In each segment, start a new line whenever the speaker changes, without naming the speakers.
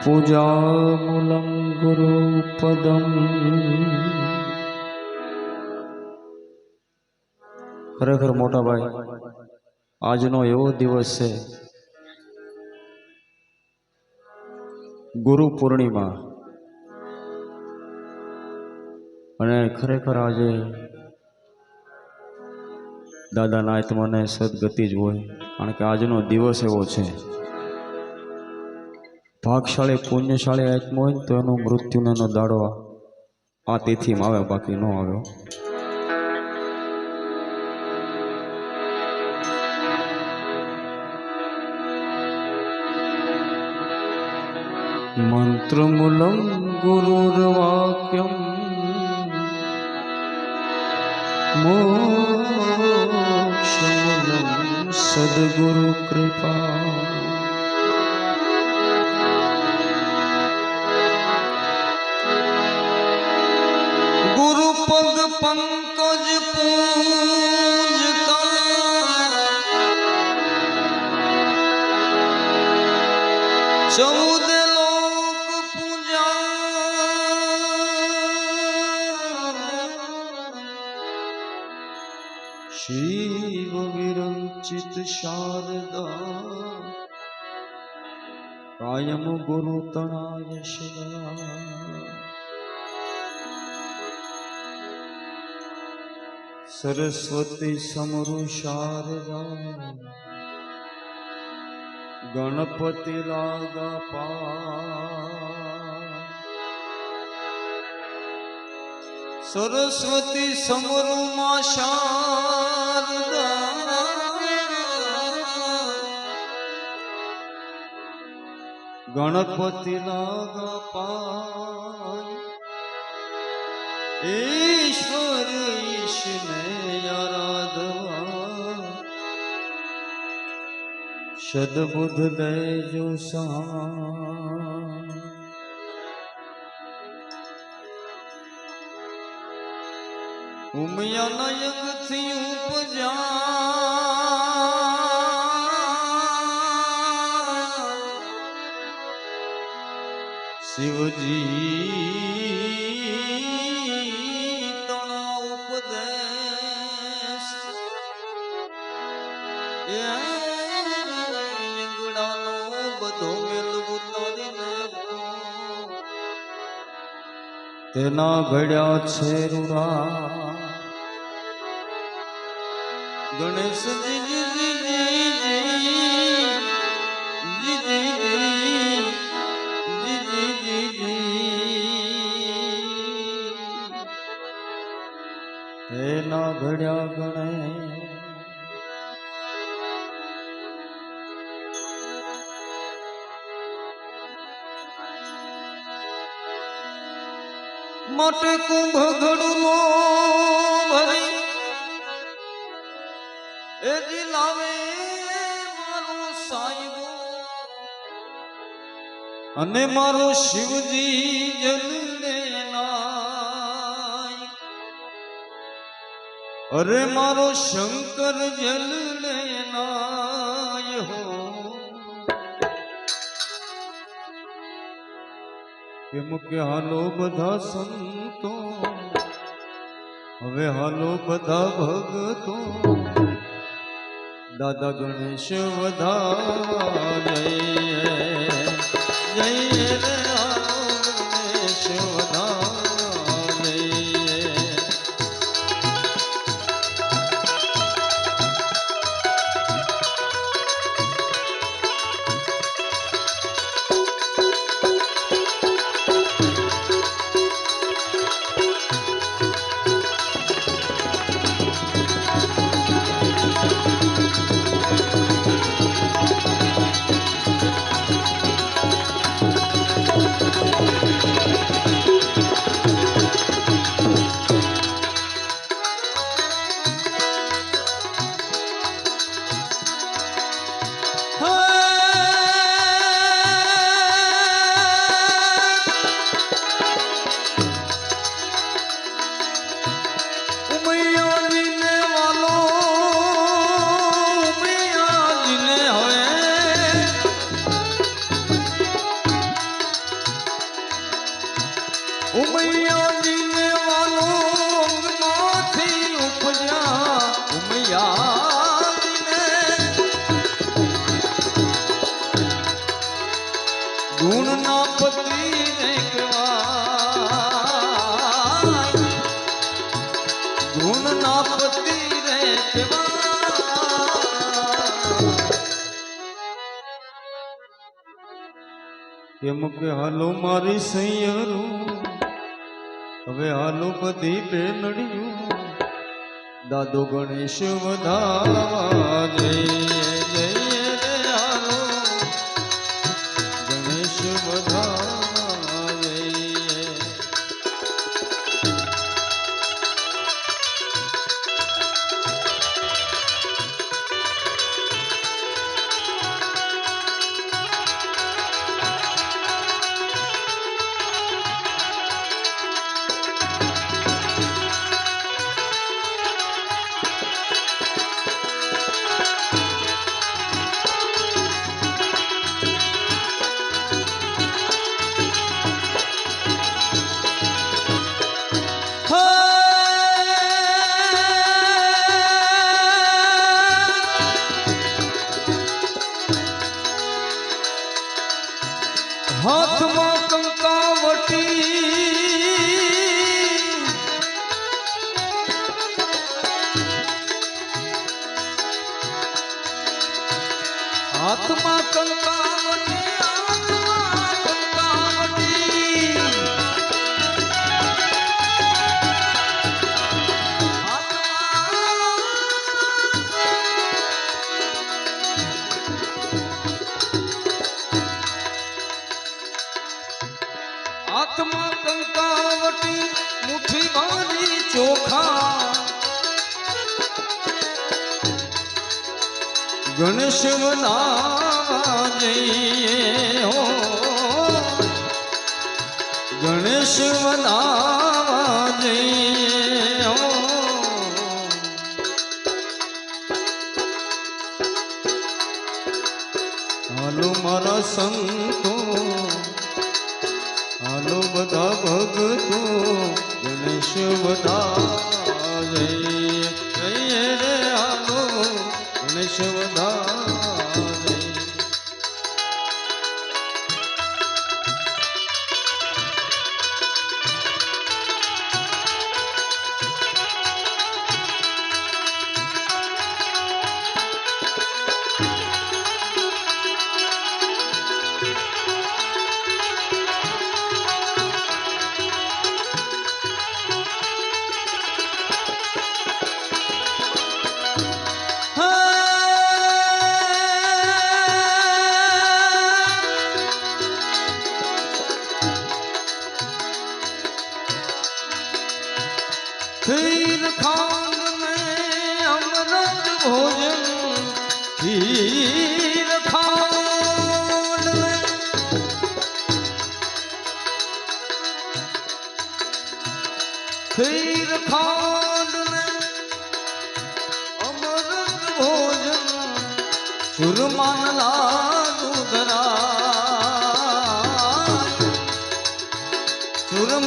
પૂજામૂલં ગુરુપદમ ખરેખર મોટા ભાઈ આજનો એવો દિવસ છે ગુરુ પૂર્ણિમા અને ખરેખર આજે દાદાના આત્માને સદગતિ જ હોય. કારણ કે આજનો દિવસ એવો છે. ભાગશાળી, પુણ્યશાળી આત્મા હોય તો એનું મૃત્યુનો એનો દાડો આ તિથિમાં આવે બાકી ન આવ્યો. મંત્રમૂલમ ગુરુર્વાક્યમ. મોક્ષમૂલમ સદગુરુ કૃપા ગુરુ પગ પંકજ પૂજતા ગુરુ તણાય સરસ્વતી સમરુ શારદા ગણપતિ લાગા પા સરસ્વતી સમરુ માં શારદા ગણપતિ લાગા પાય ઈશ્વર ઈશને આરાધવા. સદબુદ્ધ દેજો સા ઉમિયા નયગથી ઉપજા. શિવજી. તણો ઉપદેશ. લીંગડાનો બધો મેલવું તરીને તેના ઘડ્યા છે રૂરા ગણેશજી જી જી જી જી જી જી તેના ઘડ્યા ગણે માટે કુંભ ઘડું ભરી એ દિલાવે અને મારો શિવજી જલને નાય. અરે મારો શંકર જલને નાય હો. કેમ કે હાલો બધા સંતો, હવે હાલો બધા ભગતો દાદા ગણેશ વધા जय रे કેમ કે હાલો મારી સૈયરું હવે હાલો બધી બેનડિયું દાદો ગણેશ વધાવા જઈએ. ગણેશ બનાવા જઈએ હો ગણેશ બનાવા જઈએ હો હાલો મારા સંતો હાલો બધા ભગતો ગણેશ બધા જઈએ ગણેશ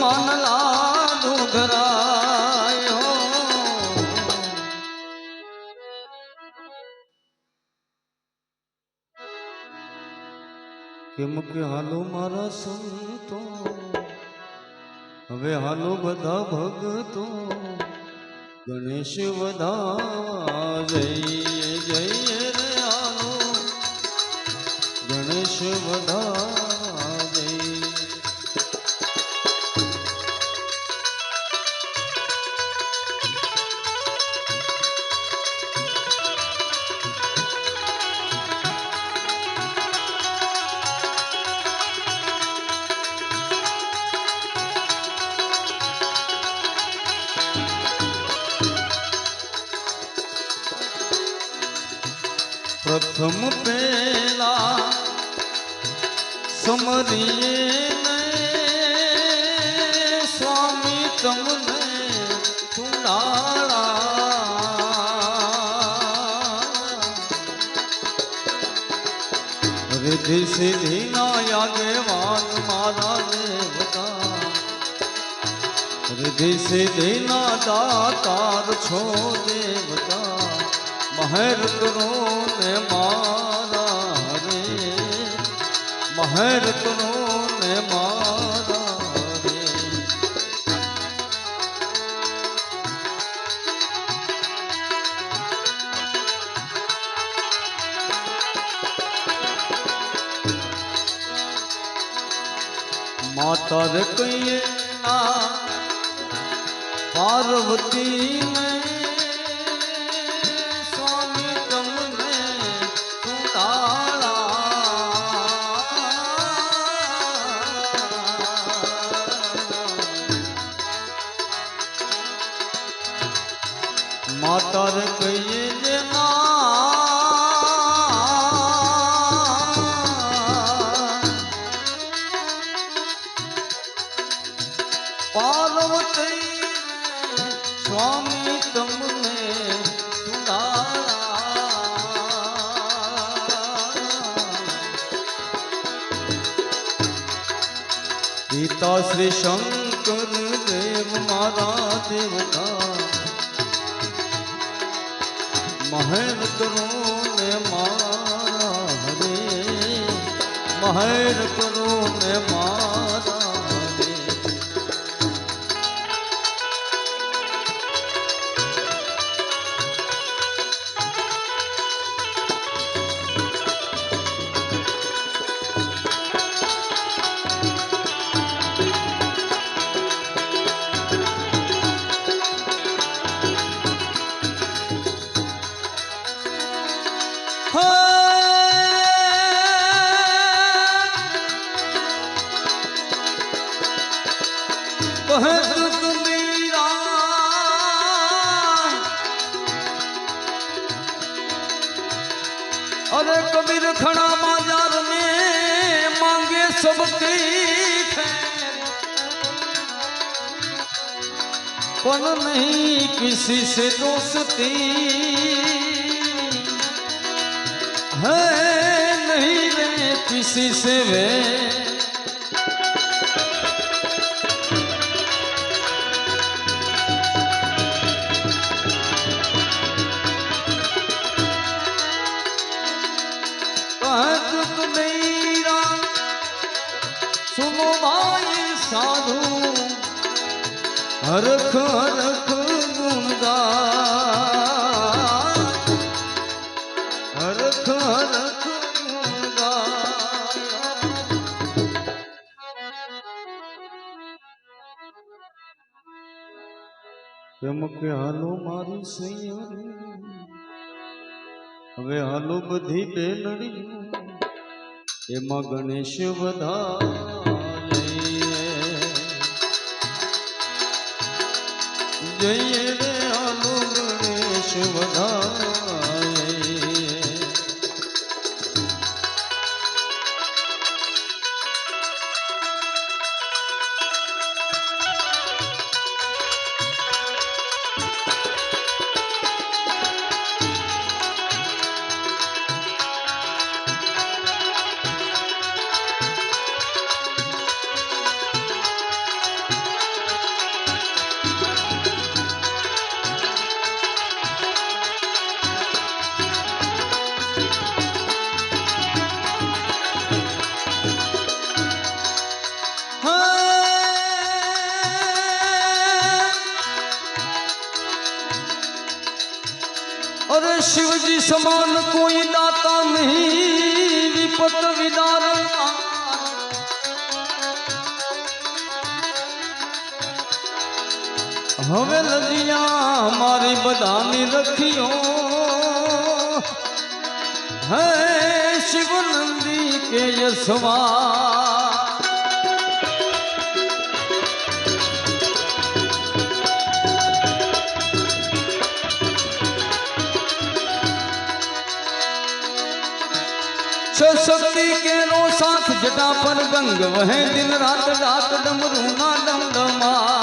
મન લાદુ ઘરાયો. કેમ કે હાલો મારા સંતો, હવે હાલો બધા ભગતો ગણેશ બધા જય જય રે હાલો. ગણેશ બધા સમરીએ ને સ્વામી તમને સુનાળા રિધિ સિદ્ધિ ના યાગેવાન મારા દેવતા. રિધિ સિદ્ધિ ના દાતાર છો દેવતા. મહેર કરો ને રે મહેર કરો ને મારા માતા રે પાર્વતી ને પિતા શ્રી શંકર દેવ મારા દેવતા. મહેર કરો ને મારા હરે. મહેર કરો ને મારા पर नहीं किसी से दोस्ती है नहीं रे किसी से वे હરખ હરખ ગુણગા હરખ હરખ કેમ કે હાલો મારી સૈયારી હવે હાલો બધી બેલડી એમાં ગણેશ બધા જઈએ સમાન કોઈ દાતા નહીં વિપત વિદાર હવે લજિયા મારી બધાની રખીઓ હે શિવનંદી કે યશવા શક્તિ કેનો સાથ જટા પર ગંગ વહે દિન રાત રાત ડમરૂના ડમડમા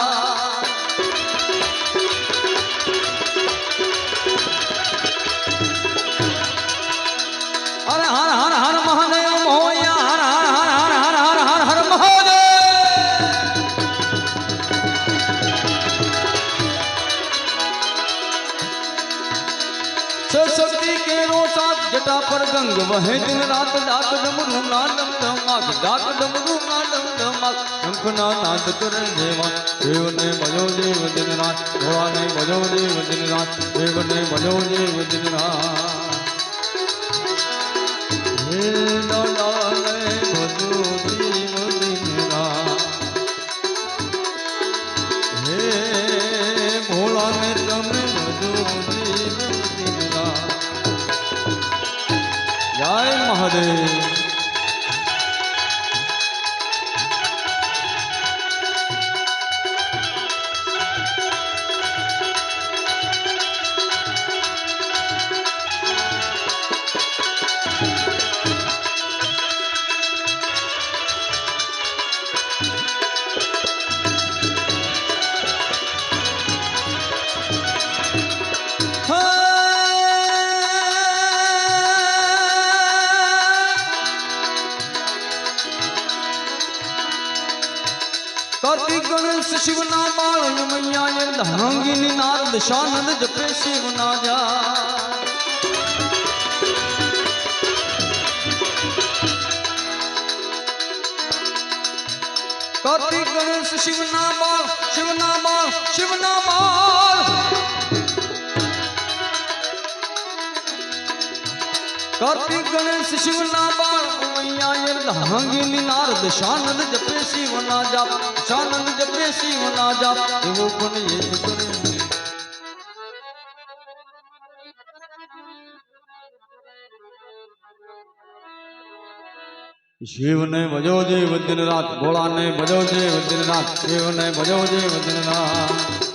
પરગંગ વહે દિન રાત ડાક ડમરું ના ડમ ધમાક ડાક ડમરું ના ડમ ધમાક નાદ કરે દેવા દેવને ભજો દેવ દિન રાત ભોળાને ભજો દેવ દિન રાત દેવને ભજો દેવ દિન રાત હે શિવના બાળ મૈયા એ ધાંગીની નાદ, શાનંદ જપે શિવના જા. કાર્તિક ગણેશ શિવના બાળ શિવના બાળ શિવના બાળ કાર્તિક ગણેશ શિવના બાળ મૈયા એ ધાંગીની નારદ શાનંદ જપે શિવના જાપ શાનંદ જપે શિવના જાપ એવો પણ એ જ કરે શિવને ભજો જે વદન રાત ભોળાને ભજો જે વદન રાત શિવને ભજો જે વદન રાત